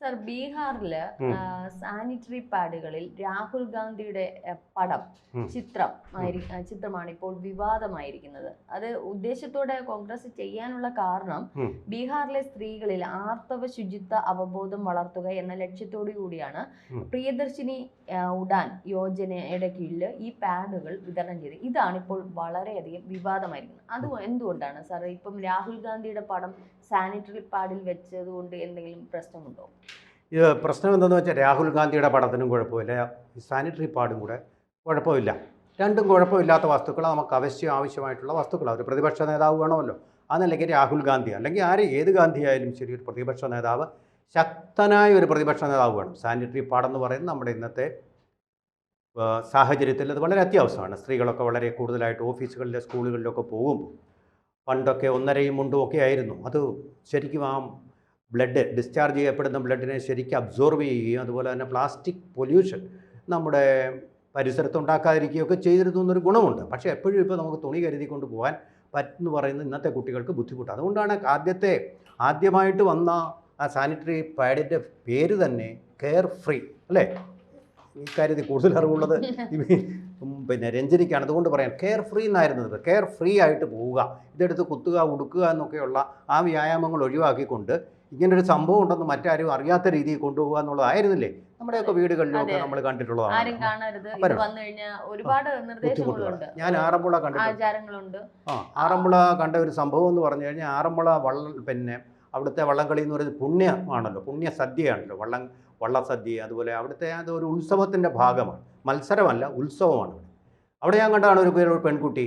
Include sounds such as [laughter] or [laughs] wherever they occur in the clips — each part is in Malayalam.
സർ ബീഹാറിൽ സാനിറ്ററി പാഡുകളിൽ രാഹുൽ ഗാന്ധിയുടെ പടം ചിത്രം ചിത്രമാണ് ഇപ്പോൾ വിവാദമായിരിക്കുന്നത്. അത് ഉദ്ദേശത്തോടെ കോൺഗ്രസ് ചെയ്യാനുള്ള കാരണം ബീഹാറിലെ സ്ത്രീകളിൽ ആർത്തവ ശുചിത്വ അവബോധം വളർത്തുക എന്ന ലക്ഷ്യത്തോടു കൂടിയാണ് പ്രിയദർശിനി ഉടാൻ ഉഡാൻ യോജനയുടെ കീഴിൽ ഈ പാഡുകൾ വിതരണം ചെയ്തത്. ഇതാണ് ഇപ്പോൾ വളരെയധികം വിവാദമായിരിക്കുന്നത്. അത് എന്തുകൊണ്ടാണ് സാർ ഇപ്പം രാഹുൽ ഗാന്ധിയുടെ പടം സാനിറ്ററി പാഡിൽ വെച്ചത് കൊണ്ട് എന്തെങ്കിലും പ്രശ്നമുണ്ടോ? ഇത് പ്രശ്നം എന്തെന്ന് വെച്ചാൽ രാഹുൽ ഗാന്ധിയുടെ പടത്തിനും കുഴപ്പമില്ല. സാനിറ്ററി പാടും കൂടെ കുഴപ്പമില്ല. രണ്ടും കുഴപ്പമില്ലാത്ത വസ്തുക്കൾ നമുക്ക് അവശ്യം ആവശ്യമായിട്ടുള്ള വസ്തുക്കളാണ് ഒരു പ്രതിപക്ഷ നേതാവ് വേണമല്ലോ. അതല്ലെങ്കിൽ രാഹുൽ ഗാന്ധി അല്ലെങ്കിൽ ആര് ഏത് ഗാന്ധിയായാലും ശരി ഒരു പ്രതിപക്ഷ നേതാവ് ശക്തനായ ഒരു പ്രതിപക്ഷ നേതാവ് വേണം. സാനിറ്ററി പാടെന്ന് പറയുന്നത് നമ്മുടെ ഇന്നത്തെ സാഹചര്യത്തിൽ അത് വളരെ അത്യാവശ്യമാണ്. സ്ത്രീകളൊക്കെ വളരെ കൂടുതലായിട്ട് ഓഫീസുകളിലെ സ്കൂളുകളിലൊക്കെ പോകുമ്പോൾ പണ്ടൊക്കെ ഒന്നരയും മുണ്ടും ഒക്കെ ആയിരുന്നു. അത് ശരിക്കും ആ ബ്ലഡ് ഡിസ്ചാർജ് ചെയ്യപ്പെടുന്ന ബ്ലഡിനെ ശരിക്കും അബ്സോർവ് ചെയ്യുകയും അതുപോലെ തന്നെ പ്ലാസ്റ്റിക് പൊല്യൂഷൻ നമ്മുടെ പരിസരത്ത് ഉണ്ടാക്കാതിരിക്കുകയൊക്കെ ചെയ്തിരുന്നു എന്നൊരു ഗുണമുണ്ട്. പക്ഷേ എപ്പോഴും ഇപ്പോൾ നമുക്ക് തുണി കരുതി കൊണ്ട് പോകാൻ പറ്റുമെന്ന് പറയുന്നത് ഇന്നത്തെ കുട്ടികൾക്ക് ബുദ്ധിമുട്ട് അതുകൊണ്ടാണ് ആദ്യത്തെ ആദ്യമായിട്ട് വന്ന ആ സാനിറ്ററി പാഡിന്റെ പേര് തന്നെ കെയർ ഫ്രീ അല്ലേ? ഈ കാര്യത്തിൽ കൂടുതൽ അറിവുള്ളത് പിന്നെ രഞ്ജനിക്കാണ്. അതുകൊണ്ട് പറയാം കെയർ ഫ്രീ എന്നായിരുന്നത് കെയർ ഫ്രീ ആയിട്ട് പോവുക. ഇതെടുത്ത് കുത്തുക ഉടുക്കുക എന്നൊക്കെയുള്ള ആ വ്യായാമങ്ങൾ ഒഴിവാക്കിക്കൊണ്ട് ഇങ്ങനൊരു സംഭവം ഉണ്ടെന്ന് മറ്റാരും അറിയാത്ത രീതിയിൽ കൊണ്ടുപോകുക എന്നുള്ളതായിരുന്നില്ലേ? നമ്മുടെയൊക്കെ വീടുകളിലൊക്കെ. നമ്മൾ കണ്ടിട്ടുള്ളതാണ്. ഞാൻ ആറന്മുള കണ്ടിട്ടുണ്ട്. ആ ആറന്മുള കണ്ട ഒരു സംഭവം എന്ന് പറഞ്ഞു കഴിഞ്ഞാൽ ആറന്മുള വള്ളം പിന്നെ അവിടുത്തെ വള്ളംകളി എന്ന് പറയുന്നത് പുണ്യമാണല്ലോ. പുണ്യ സദ്യയാണല്ലോ വള്ളം വള്ളസദ്യ അതുപോലെ അവിടുത്തെ അത് ഒരു ഉത്സവത്തിന്റെ ഭാഗമാണ്. മത്സരമല്ല ഉത്സവമാണ് അവിടെ ഞാൻ കണ്ടതാണ് ഒരു പേര് ഒരു പെൺകുട്ടി.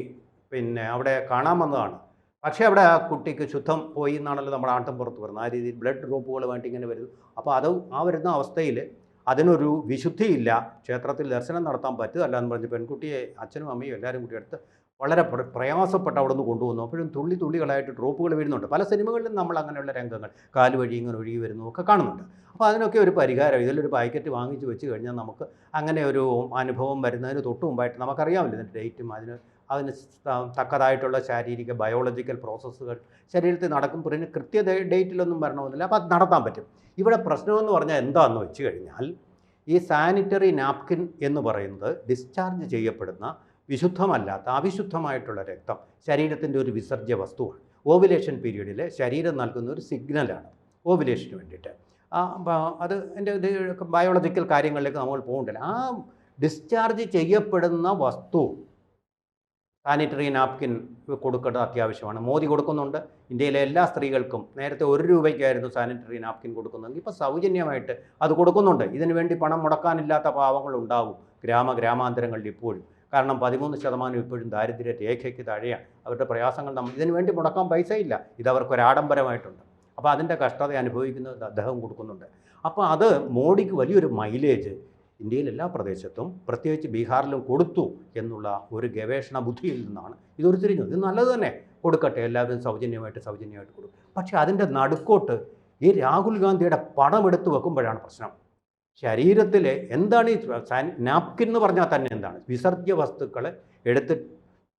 പിന്നെ അവിടെ കാണാൻ വന്നതാണ്. പക്ഷേ അവിടെ ആ കുട്ടിക്ക് ശുദ്ധം പോയി എന്നാണല്ലോ നമ്മുടെ ആട്ടം പുറത്ത് വരുന്നത്. ആ രീതിയിൽ ബ്ലഡ് ഡ്രോപ്പുകൾ വേണ്ടി ഇങ്ങനെ വരുന്നു. അപ്പോൾ അത് ആ വരുന്ന അവസ്ഥയിൽ അതിനൊരു വിശുദ്ധിയില്ല. ക്ഷേത്രത്തിൽ ദർശനം നടത്താൻ പറ്റുകയല്ല എന്ന് പറഞ്ഞ് പെൺകുട്ടിയെ അച്ഛനും അമ്മയും എല്ലാവരും കൂടി എടുത്ത് വളരെ പ്ര- പ്രയാസപ്പെട്ട് അവിടെ നിന്ന് കൊണ്ടുവന്നു. അപ്പോഴും തുള്ളി തുള്ളികളായിട്ട് ഡ്രോപ്പുകൾ വീഴുന്നുണ്ട് പല സിനിമകളിലും നമ്മൾ അങ്ങനെയുള്ള രംഗങ്ങൾ കാൽ വഴി ഇങ്ങനെ ഒഴുകി വരുന്നു ഒക്കെ കാണുന്നുണ്ട്. അപ്പോൾ അതിനൊക്കെ ഒരു പരിഹാരം. ഇതിലൊരു പാക്കറ്റ് വാങ്ങിച്ച് വെച്ച് കഴിഞ്ഞാൽ നമുക്ക് അങ്ങനെ ഒരു അനുഭവം വരുന്നതിന് തൊട്ട് മുമ്പായിട്ട് നമുക്കറിയാമല്ലോ ഇതിന്റെ ഡേറ്റും അതിന് അതിന് തക്കതായിട്ടുള്ള ശാരീരിക ബയോളജിക്കൽ പ്രോസസ്സുകൾ ശരീരത്തിൽ നടക്കും പിന്നെ കൃത്യ ഡേറ്റിലൊന്നും വരണമെന്നില്ല. അപ്പോൾ അത് നടത്താൻ പറ്റും. ഇവിടെ പ്രശ്നമെന്ന് പറഞ്ഞാൽ എന്താണെന്ന് വെച്ച് കഴിഞ്ഞാൽ ഈ സാനിറ്ററി നാപ്കിൻ എന്ന് പറയുന്നത് ഡിസ്ചാർജ് ചെയ്യപ്പെടുന്ന വിശുദ്ധമല്ലാത്ത അവിശുദ്ധമായിട്ടുള്ള രക്തം ശരീരത്തിന്റെ ഒരു വിസർജ്യ വസ്തുവാണ്. ഓവുലേഷൻ പീരീഡിൽ ശരീരം നൽകുന്ന ഒരു സിഗ്നലാണ് ഓവുലേഷന് വേണ്ടിയിട്ട്. അത് എന്റെ ബയോളജിക്കൽ കാര്യങ്ങളിലേക്ക് നമ്മൾ പോകണ്ടല്ല. ആ ഡിസ്ചാർജ് ചെയ്യപ്പെടുന്ന വസ്തു സാനിറ്ററി നാപ്കിൻ കൊടുക്കേണ്ടത് അത്യാവശ്യമാണ്. മോദി കൊടുക്കുന്നുണ്ട്. ഇന്ത്യയിലെ എല്ലാ സ്ത്രീകൾക്കും നേരത്തെ ഒരു രൂപയ്ക്കായിരുന്നു സാനിറ്ററി നാപ്കിൻ കൊടുക്കുന്നതെങ്കിൽ ഇപ്പോൾ സൗജന്യമായിട്ട് അത് കൊടുക്കുന്നുണ്ട്. ഇതിനു വേണ്ടി പണം മുടക്കാനില്ലാത്ത പാവങ്ങൾ ഉണ്ടാവും. ഗ്രാമ ഗ്രാമാന്തരങ്ങളിൽ ഇപ്പോഴും. കാരണം പതിമൂന്ന് ശതമാനം ഇപ്പോഴും ദാരിദ്ര്യ രേഖയ്ക്ക് താഴെയാണ്. അവരുടെ പ്രയാസങ്ങൾ നമ്മൾ ഇതിനു വേണ്ടി മുടക്കാൻ പൈസ ഇല്ല ഇത് അവർക്കൊരാഡംബരമായിട്ടുണ്ട് അപ്പോൾ അതിന്റെ കഷ്ടത അനുഭവിക്കുന്നത് അദ്ദേഹം കൊടുക്കുന്നുണ്ട്. അപ്പോൾ അത് മോഡിക്ക് വലിയൊരു മൈലേജ് ഇന്ത്യയിൽ എല്ലാ പ്രദേശത്തും പ്രത്യേകിച്ച് ബീഹാറിലും കൊടുത്തു എന്നുള്ള ഒരു ഗവേഷണ ബുദ്ധിയിൽ നിന്നാണ് ഇത് ഉരുത്തിരിഞ്ഞത് ഇത് നല്ലത് തന്നെ. കൊടുക്കട്ടെ എല്ലാവരും സൗജന്യമായിട്ട് സൗജന്യമായിട്ട് കൊടുക്കും. പക്ഷേ അതിന്റെ നടുക്കോട്ട് ഈ രാഹുൽ ഗാന്ധിയുടെ പണം എടുത്തു വെക്കുമ്പോഴാണ് പ്രശ്നം. ശരീരത്തിൽ എന്താണ് ഈ നാപ്കിൻ എന്ന് പറഞ്ഞാൽ തന്നെ എന്താണ്? വിസർജ്യ വസ്തുക്കൾ എടുത്ത്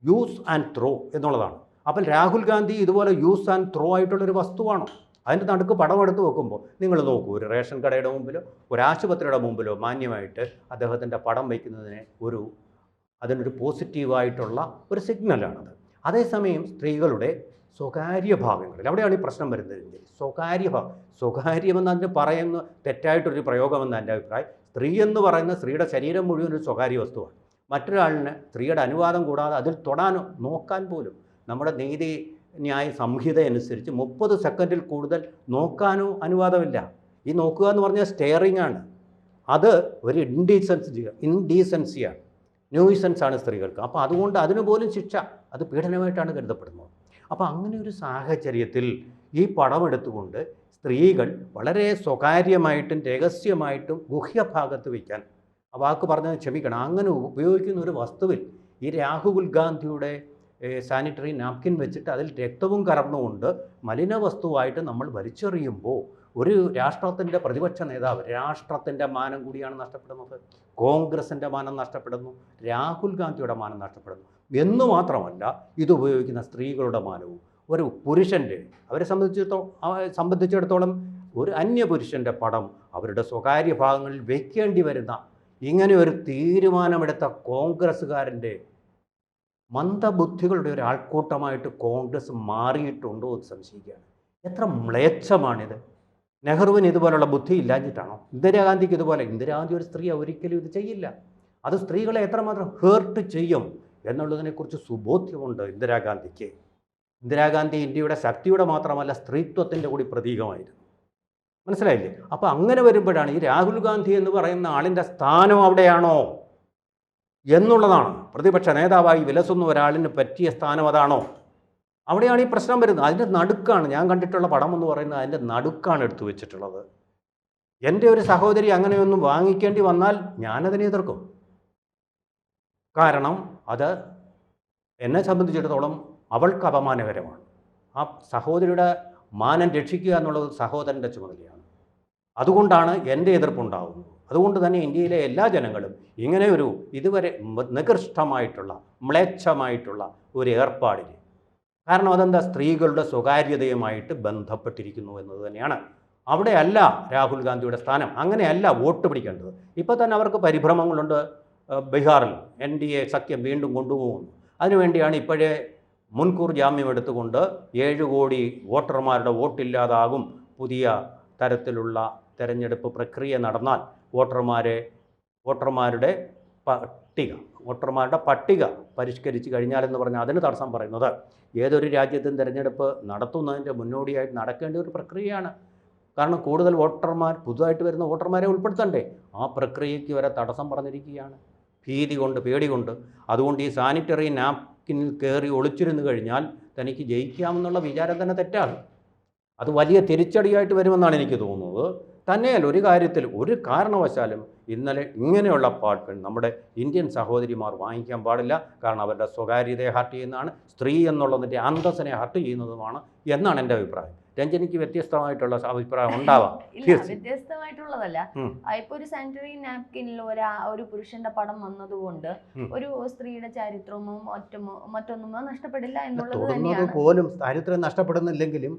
യൂസ് ആൻഡ് ത്രോ എന്നുള്ളതാണ്. അപ്പം രാഹുൽ ഗാന്ധി ഇതുപോലെ യൂസ് ആൻഡ് ത്രോ ആയിട്ടുള്ളൊരു വസ്തുവാണോ? അതിന്റെ നടുക്ക് പടം എടുത്ത് വെക്കുമ്പോൾ നിങ്ങൾ നോക്കൂ ഒരു റേഷൻ കടയുടെ മുമ്പിലോ ഒരു ആശുപത്രിയുടെ മുമ്പിലോ മാന്യമായിട്ട് അദ്ദേഹത്തിന്റെ പടം വയ്ക്കുന്നതിന് ഒരു അതിനൊരു പോസിറ്റീവായിട്ടുള്ള ഒരു സിഗ്നലാണത്. അതേസമയം സ്ത്രീകളുടെ സ്വകാര്യ ഭാഗങ്ങളിൽ അവിടെയാണ് ഈ പ്രശ്നം വരുന്നത്. സ്വകാര്യ ഭാഗം സ്വകാര്യമെന്ന് അതിന് പറയുന്ന തെറ്റായിട്ടൊരു പ്രയോഗമെന്ന് എന്റെ അഭിപ്രായം സ്ത്രീ എന്ന് പറയുന്ന സ്ത്രീയുടെ ശരീരം മുഴുവൻ ഒരു സ്വകാര്യ വസ്തുവാണ്. മറ്റൊരാളിന് സ്ത്രീയുടെ അനുവാദം കൂടാതെ അതിൽ തൊടാനോ നോക്കാൻ പോലും നമ്മുടെ നീതി ന്യായ സംഹിത അനുസരിച്ച് മുപ്പത് സെക്കൻഡിൽ കൂടുതൽ നോക്കാനോ അനുവാദമില്ല. ഈ നോക്കുക എന്ന് പറഞ്ഞാൽ സ്റ്റെയറിംഗ് ആണ്. അത് ഒരു ഇൻഡീസൻസി ഇൻഡീസൻസിയാണ് ന്യൂയിസൻസ് ആണ് സ്ത്രീകൾക്ക്. അപ്പോൾ അതുകൊണ്ട് അതിനു പോലും ശിക്ഷ അത് പീഡനമായിട്ടാണ് കരുതപ്പെടുന്നത്. അപ്പോൾ അങ്ങനെ ഒരു സാഹചര്യത്തിൽ ഈ പടം എടുത്തുകൊണ്ട് സ്ത്രീകൾ വളരെ സ്വകാര്യമായിട്ടും രഹസ്യമായിട്ടും ഗുഹ്യഭാഗത്ത് വയ്ക്കാൻ വാക്ക് പറഞ്ഞത് ക്ഷമിക്കണം. അങ്ങനെ ഉപയോഗിക്കുന്ന ഒരു വസ്തുവിൽ ഈ രാഹുൽ ഗാന്ധിയുടെ സാനിറ്ററി നാപ്കിൻ വെച്ചിട്ട് അതിൽ രക്തവും കലർന്നുകൊണ്ട് മലിന വസ്തുവായിട്ട് നമ്മൾ വലിച്ചെറിയുമ്പോൾ ഒരു രാഷ്ട്രത്തിന്റെ പ്രതിപക്ഷ നേതാവ് രാഷ്ട്രത്തിന്റെ മാനം കൂടിയാണ് നഷ്ടപ്പെടുന്നത്. കോൺഗ്രസിന്റെ മാനം നഷ്ടപ്പെടുന്നു. രാഹുൽ ഗാന്ധിയുടെ മാനം നഷ്ടപ്പെടുന്നു. എന്ന് മാത്രമല്ല ഇത് ഉപയോഗിക്കുന്ന സ്ത്രീകളുടെ മാനവും. ഒരു പുരുഷന്റെ അവരെ സംബന്ധിച്ചിടത്തോളം സംബന്ധിച്ചിടത്തോളം ഒരു അന്യപുരുഷന്റെ പടം അവരുടെ സ്വകാര്യ ഭാഗങ്ങളിൽ വയ്ക്കേണ്ടി വരുന്ന ഇങ്ങനെ ഒരു തീരുമാനമെടുത്ത കോൺഗ്രസ്സുകാരന്റെ മന്ദബുദ്ധികളുടെ ഒരു ആൾക്കൂട്ടമായിട്ട് കോൺഗ്രസ് മാറിയിട്ടുണ്ടോ എന്ന് സംശയിക്കുകയാണ്. എത്ര മ്ലേച്ഛമാണിത്. നെഹ്റുവിന് ഇതുപോലുള്ള ബുദ്ധി ഇല്ലാഞ്ഞിട്ടാണോ? ഇന്ദിരാഗാന്ധിക്ക് ഇതുപോലെ ഇന്ദിരാഗാന്ധി ഒരു സ്ത്രീ ഒരിക്കലും ഇത് ചെയ്യില്ല. അത് സ്ത്രീകളെ എത്രമാത്രം ഹേർട്ട് ചെയ്യും എന്നുള്ളതിനെക്കുറിച്ച് സുബോധ്യമുണ്ട് ഇന്ദിരാഗാന്ധിക്ക്. ഇന്ദിരാഗാന്ധി ഇന്ത്യയുടെ ശക്തിയുടെ മാത്രമല്ല സ്ത്രീത്വത്തിന്റെ കൂടി പ്രതീകമായിരുന്നു. മനസ്സിലായില്ലേ? അപ്പോൾ അങ്ങനെ വരുമ്പോഴാണ് ഈ രാഹുൽ ഗാന്ധി എന്ന് പറയുന്ന ആളിന്റെ സ്ഥാനം അവിടെയാണോ? എന്നുള്ളതാണ്. പ്രതിപക്ഷ നേതാവായി വിലസുന്ന ഒരാളിന് പറ്റിയ സ്ഥാനം അതാണോ? അവിടെയാണ് ഈ പ്രശ്നം വരുന്നത്. അതിന്റെ നടുക്കാണ് ഞാൻ കണ്ടിട്ടുള്ള പടം എന്ന് പറയുന്നത് അതിന്റെ നടുക്കാണ് എടുത്തു വെച്ചിട്ടുള്ളത്. എന്റെ ഒരു സഹോദരി അങ്ങനെയൊന്നും വാങ്ങിക്കേണ്ടി വന്നാൽ ഞാനതിനെ എതിർക്കും. കാരണം അത് എന്നെ സംബന്ധിച്ചിടത്തോളം അവൾക്ക് അപമാനകരമാണ്. ആ സഹോദരിയുടെ മാനം രക്ഷിക്കുക എന്നുള്ളത് സഹോദരന്റെ ചുമതലയാണ്. അതുകൊണ്ടാണ് എന്റെ എതിർപ്പുണ്ടാകുന്നത് അതുകൊണ്ട് തന്നെ ഇന്ത്യയിലെ എല്ലാ ജനങ്ങളും ഇങ്ങനെ ഒരു ഇതുവരെ നികൃഷ്ടമായിട്ടുള്ള മ്ലേച്ഛമായിട്ടുള്ള ഒരു ഏർപ്പാടിന്. കാരണം അതെന്താ? സ്ത്രീകളുടെ സ്വകാര്യതയുമായിട്ട് ബന്ധപ്പെട്ടിരിക്കുന്നു എന്നത് തന്നെയാണ്. അവിടെയല്ല രാഹുൽ ഗാന്ധിയുടെ സ്ഥാനം. അങ്ങനെയല്ല വോട്ട് പിടിക്കേണ്ടത്. ഇപ്പോൾ തന്നെ അവർക്ക് പരിഭ്രമങ്ങളുണ്ട്. ബീഹാറിൽ എൻ ഡി എ സഖ്യം വീണ്ടും കൊണ്ടുപോകുന്നു. അതിനുവേണ്ടിയാണ് ഇപ്പോഴേ മുൻകൂർ ജാമ്യം എടുത്തുകൊണ്ട് ഏഴ് കോടി വോട്ടർമാരുടെ വോട്ടില്ലാതാകും പുതിയ തരത്തിലുള്ള തെരഞ്ഞെടുപ്പ് പ്രക്രിയ നടന്നാൽ വോട്ടർമാരെ വോട്ടർമാരുടെ പട്ടിക വോട്ടർമാരുടെ പട്ടിക പരിഷ്കരിച്ച് കഴിഞ്ഞാലെന്ന് പറഞ്ഞാൽ അതിന് തടസ്സം പറയുന്നത്. ഏതൊരു രാജ്യത്തും തിരഞ്ഞെടുപ്പ് നടത്തുന്നതിന്റെ മുന്നോടിയായിട്ട് നടക്കേണ്ട ഒരു പ്രക്രിയയാണ്. കാരണം കൂടുതൽ വോട്ടർമാർ പുതുതായിട്ട് വരുന്ന വോട്ടർമാരെ ഉൾപ്പെടുത്തണ്ടേ? ആ പ്രക്രിയയ്ക്ക് വരെ തടസ്സം പറഞ്ഞിരിക്കുകയാണ്. ഭീതി കൊണ്ട് പേടി കൊണ്ട്. അതുകൊണ്ട് ഈ സാനിറ്ററി നാപ്കിനിൽ കയറി ഒളിച്ചിരുന്നു കഴിഞ്ഞാൽ തനിക്ക് ജയിക്കാമെന്നുള്ള വിചാരം തന്നെ തെറ്റാണ്. അത് വലിയ തിരിച്ചടിയായിട്ട് വരുമെന്നാണ് എനിക്ക് തോന്നുന്നത്. തന്നെയല്ല ഒരു കാര്യത്തിൽ ഒരു കാരണവശാലും ഇന്നലെ ഇങ്ങനെയുള്ള പാട്ടുകൾ നമ്മുടെ ഇന്ത്യൻ സഹോദരിമാർ വാങ്ങിക്കാൻ പാടില്ല. കാരണം അവരുടെ സ്വകാര്യതയെ ഹർട്ട് ചെയ്യുന്നതാണ് സ്ത്രീ എന്നുള്ളതിന്റെ അന്തസ്സിനെ ഹർട്ട് ചെയ്യുന്നതുമാണ് എന്നാണ് എന്റെ അഭിപ്രായം. രഞ്ജനിക്ക് വ്യത്യസ്തമായിട്ടുള്ള അഭിപ്രായം ഉണ്ടാവാം. [laughs] ഇല്ല തീർച്ചയായും. വ്യത്യസ്തമായിട്ടുള്ളത് ഉം. ആ, ഇപ്പൊ ഒരു സാനിറ്ററി നാപ്കിനിൽ ഒരു ഒരു പുരുഷന്റെ പടം വന്നതുകൊണ്ട് ഒരു സ്ത്രീയുടെ ചരിത്രമോ മറ്റുമോ മറ്റൊന്നുമോ നഷ്ടപ്പെടില്ല എന്നുള്ളത് തന്നെയാണ്. പോലും ചരിത്രം നഷ്ടപ്പെടുന്നില്ലെങ്കിലും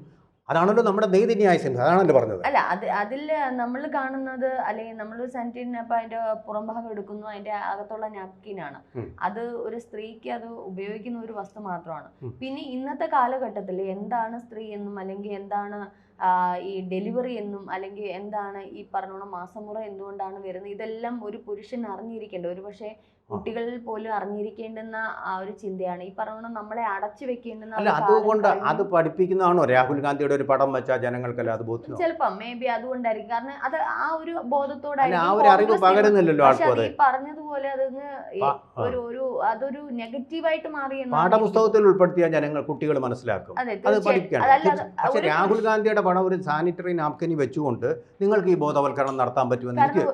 അതാണല്ലോ നമ്മുടെ നീതിന്യായ സിംഹം. അതാണല്ലോ പറഞ്ഞത്. അല്ല അത് അതിൽ നമ്മൾ കാണുന്നത് അല്ലെങ്കിൽ നമ്മൾ സാനിറ്ററി നാപ്പ് അതിന്റെ പുറംഭാഗം എടുക്കുന്നു അതിന്റെ അകത്തുള്ള നാപ്കിനാണ് അത് ഒരു സ്ത്രീക്ക് അത് ഉപയോഗിക്കുന്ന ഒരു വസ്തു മാത്രമാണ്. പിന്നെ ഇന്നത്തെ കാലഘട്ടത്തിൽ എന്താണ് സ്ത്രീ എന്നും അല്ലെങ്കിൽ എന്താണ് ഈ ഡെലിവറി എന്നും അല്ലെങ്കിൽ എന്താണ് ഈ പറഞ്ഞോണം മാസമുറ എന്തുകൊണ്ടാണ് വരുന്നത്? ഇതെല്ലാം ഒരു പുരുഷൻ അറിഞ്ഞിരിക്കേണ്ട ഒരു പക്ഷേ കുട്ടികളിൽ പോലും അറിഞ്ഞിരിക്കേണ്ടുന്ന ആ ഒരു ചിന്തയാണ്. ഈ പറഞ്ഞ നമ്മളെ അടച്ചു വെക്കേണ്ടുന്ന അല്ല അതുകൊണ്ട് അത് പഠിപ്പിക്കുന്നതാണോ? രാഹുൽ ഗാന്ധിയുടെ ഒരു പടം വെച്ചാൽ ജനങ്ങൾക്കല്ല അത് ബോധ്യം. ചിലപ്പോ മേ ബി അതുകൊണ്ടായിരിക്കും. കാരണം അത് ആ ഒരു ബോധത്തോടായിരിക്കും ആ ഒരു അറിവ് പകരുന്നില്ലല്ലോ പറഞ്ഞതുപോലെ അതങ്ങ്. ഒരു ഒരു അതൊരു നെഗറ്റീവായിട്ട് മാറി പാഠപുസ്തകത്തിൽ ഉൾപ്പെടുത്തിയ ജനങ്ങൾ കുട്ടികൾ മനസ്സിലാക്കും. അത് പഠിക്കണം. പക്ഷെ രാഹുൽ ഗാന്ധിയുടെ പടം ഒരു സാനിറ്ററി നാപ്കിനി വെച്ചുകൊണ്ട് നിങ്ങൾക്ക് ഈ ബോധവൽക്കരണം നടത്താൻ പറ്റുമെന്ന് എനിക്ക്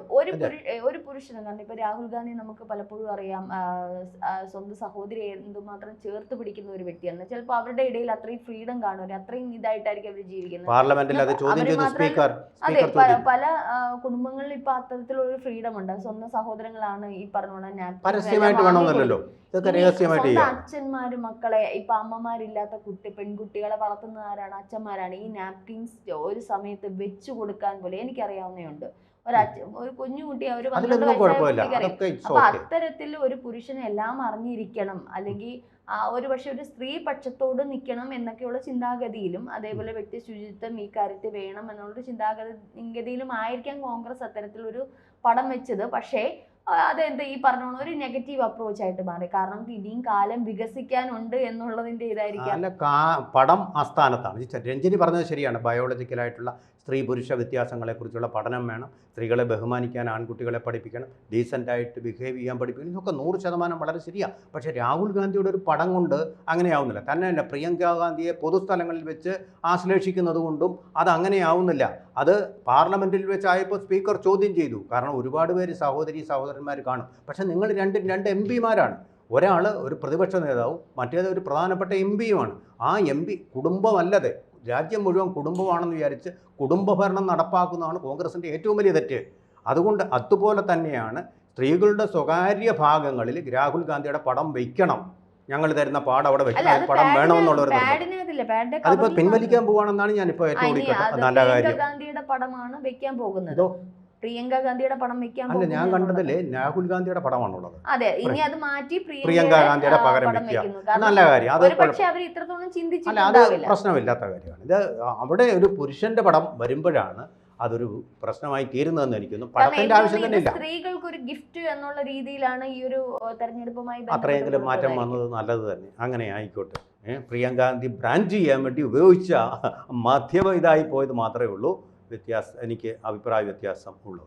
കാരണം ഒരു അതെ. പുരു- ഏ, ഒരു പുരുഷനും കാരണം ഇപ്പൊ രാഹുൽ ഗാന്ധി നമുക്ക് പലപ്പോഴും അറിയാം സ്വന്തം സഹോദരി എന്തുമാത്രം ചേർത്ത് പിടിക്കുന്ന ഒരു വ്യക്തിയാണ്. ചിലപ്പോൾ അവരുടെ ഇടയിൽ അത്രയും ഫ്രീഡം കാണുവാൻ അത്രയും ഇതായിട്ടായിരിക്കും അവർ ജീവിക്കുന്നത്. അതെ പല കുടുംബങ്ങളിൽ ഇപ്പൊ അത്തരത്തിലൊരു ഫ്രീഡം ഉണ്ട്. സ്വന്തം സഹോദരങ്ങളാണ് ഈ പറഞ്ഞ അച്ഛന്മാര് മക്കളെ ഇപ്പൊ അമ്മമാരില്ലാത്ത കുട്ടി പെൺകുട്ടികളെ വളർത്തുന്ന ആരാണ് അച്ഛന്മാരാണ് ഈ നാപ്കിൻസ് ഒരു സമയത്ത് വെച്ചു കൊടുക്കാൻ പോലെ എനിക്കറിയാവുന്നതുണ്ട് ഒരു കുഞ്ഞു കുട്ടി അവർ പന്ത്രണ്ട് വയസ്സായ അപ്പൊ അത്തരത്തിൽ ഒരു പുരുഷനെ എല്ലാം അറിഞ്ഞിരിക്കണം. അല്ലെങ്കിൽ ആ ഒരു പക്ഷെ ഒരു സ്ത്രീ പക്ഷത്തോട് നിൽക്കണം എന്നൊക്കെയുള്ള ചിന്താഗതിയിലും അതേപോലെ വ്യക്തി ശുചിത്വം ഈ കാര്യത്തിൽ വേണം എന്നുള്ള ചിന്താഗതിയിലും ആയിരിക്കാം കോൺഗ്രസ് അത്തരത്തിലൊരു പടം വെച്ചത്. പക്ഷേ അതെന്ത് ഈ പറഞ്ഞോളൂ ഒരു നെഗറ്റീവ് അപ്രോച്ച് ആയിട്ട് മാറി. കാരണം ഇനിയും കാലം വികസിക്കാനുണ്ട് എന്നുള്ളതിന്റെ ഇതായിരിക്കും. അല്ല പടം ആസ്ഥാനത്താണ്. രഞ്ജിനി പറഞ്ഞത് ശരിയാണ്. ബയോളജിക്കലായിട്ടുള്ള സ്ത്രീ പുരുഷ വ്യത്യാസങ്ങളെക്കുറിച്ചുള്ള പഠനം വേണം. സ്ത്രീകളെ ബഹുമാനിക്കാൻ ആൺകുട്ടികളെ പഠിപ്പിക്കണം ഡീസന്റായിട്ട് ബിഹേവ് ചെയ്യാൻ പഠിപ്പിക്കണം. ഇതൊക്കെ നൂറ് ശതമാനം വളരെ ശരിയാണ് പക്ഷേ രാഹുൽ ഗാന്ധിയുടെ ഒരു പടം കൊണ്ട് അങ്ങനെയാവുന്നില്ല. തന്നെ പ്രിയങ്ക ഗാന്ധിയെ പൊതുസ്ഥലങ്ങളിൽ വെച്ച് ആശ്ലേഷിക്കുന്നത് കൊണ്ടും അത് അങ്ങനെയാവുന്നില്ല. അത് പാർലമെന്റിൽ വെച്ചായപ്പോൾ സ്പീക്കർ ചോദ്യം ചെയ്തു. കാരണം ഒരുപാട് പേര് സഹോദരി സഹോദരന്മാർ കാണും. പക്ഷേ നിങ്ങൾ രണ്ട് രണ്ട് എം പിമാരാണ്. ഒരാൾ ഒരു പ്രതിപക്ഷ നേതാവും മറ്റേത് ഒരു പ്രധാനപ്പെട്ട എം പിയുമാണ്. ആ എം പി കുടുംബമല്ലത്. രാജ്യം മുഴുവൻ കുടുംബമാണെന്ന് വിചാരിച്ച് കുടുംബഭരണം നടപ്പാക്കുന്നതാണ് കോൺഗ്രസിന്റെ ഏറ്റവും വലിയ തെറ്റ്. അതുകൊണ്ട് അതുപോലെ തന്നെയാണ് സ്ത്രീകളുടെ സ്വകാര്യ ഭാഗങ്ങളിൽ രാഹുൽ ഗാന്ധിയുടെ പടം വയ്ക്കണം. ഞങ്ങൾ തരുന്ന പാട് അവിടെ വെക്കണം പടം വേണമെന്നുള്ളവർ അതിപ്പോ പിൻവലിക്കാൻ പോവാണെന്നാണ് ഞാനിപ്പോ ഏറ്റവും നല്ല കാര്യം. ഗാന്ധിയുടെ പടമാണ് വെക്കാൻ പോകുന്നത്? പ്രിയങ്ക ഗാന്ധിയുടെ പടം വെക്കാൻ അല്ല ഞാൻ കണ്ടതല്ലേ കണ്ടതിൽ. രാഹുൽ ഗാന്ധിയുടെ പടമാണുള്ളത്. അതെ ഇനി അത് മാറ്റി പ്രിയങ്ക ഗാന്ധിയുടെ പകരം വെക്കുക. നല്ല കാര്യം. അത് പക്ഷെ അവർ ഇത്രത്തോളം അത് പ്രശ്നമില്ലാത്ത കാര്യമാണ്. ഇത് അവിടെ ഒരു പുരുഷന്റെ പടം വരുമ്പോഴാണ് അതൊരു പ്രശ്നമായി തീരുന്നതെന്ന് എനിക്ക് പടത്തിന്റെ ആവശ്യം തന്നെ ഇല്ല. സ്ത്രീകൾക്ക് ഒരു ഗിഫ്റ്റ് എന്നുള്ള രീതിയിലാണ് ഈ ഒരു തെരഞ്ഞെടുപ്പുമായി അത്രയെങ്കിലും മാറ്റം വന്നത് നല്ലത് തന്നെ. അങ്ങനെ ആയിക്കോട്ടെ. പ്രിയങ്ക ഗാന്ധി ബ്രാൻഡ് ചെയ്യാൻ വേണ്ടി ഉപയോഗിച്ച മാധ്യമ ഇതായി പോയത് മാത്രമേ ഉള്ളൂ. വ്യത്യാസം എനിക്ക് അഭിപ്രായ വ്യത്യാസം ഉള്ളൂ.